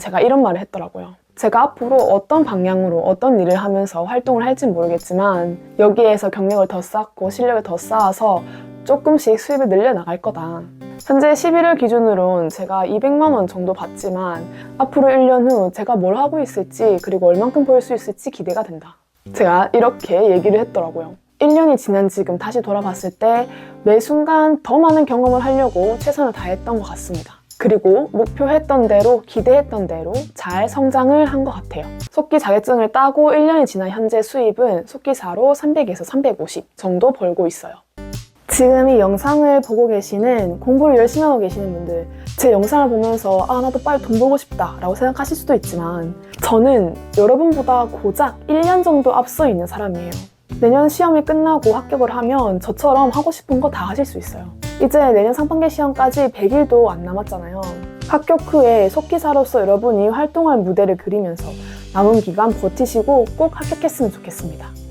제가 이런 말을 했더라고요. 제가 앞으로 어떤 방향으로 어떤 일을 하면서 활동을 할진 모르겠지만 여기에서 경력을 더 쌓고 실력을 더 쌓아서 조금씩 수입을 늘려나갈 거다. 현재 11월 기준으로는 제가 200만 원 정도 받지만 앞으로 1년 후 제가 뭘 하고 있을지 그리고 얼만큼 벌 수 있을지 기대가 된다. 제가 이렇게 얘기를 했더라고요. 1년이 지난 지금 다시 돌아봤을 때 매 순간 더 많은 경험을 하려고 최선을 다했던 것 같습니다. 그리고 목표했던 대로 기대했던 대로 잘 성장을 한 것 같아요. 속기 자격증을 따고 1년이 지난 현재 수입은 속기사로 300에서 350 정도 벌고 있어요. 지금 이 영상을 보고 계시는 공부를 열심히 하고 계시는 분들 제 영상을 보면서 아 나도 빨리 돈 벌고 싶다 라고 생각하실 수도 있지만 저는 여러분보다 고작 1년 정도 앞서 있는 사람이에요 내년 시험이 끝나고 합격을 하면 저처럼 하고 싶은 거 다 하실 수 있어요 이제 내년 상반기 시험까지 100일도 안 남았잖아요. 합격 후에 속기사로서 여러분이 활동할 무대를 그리면서 남은 기간 버티시고 꼭 합격했으면 좋겠습니다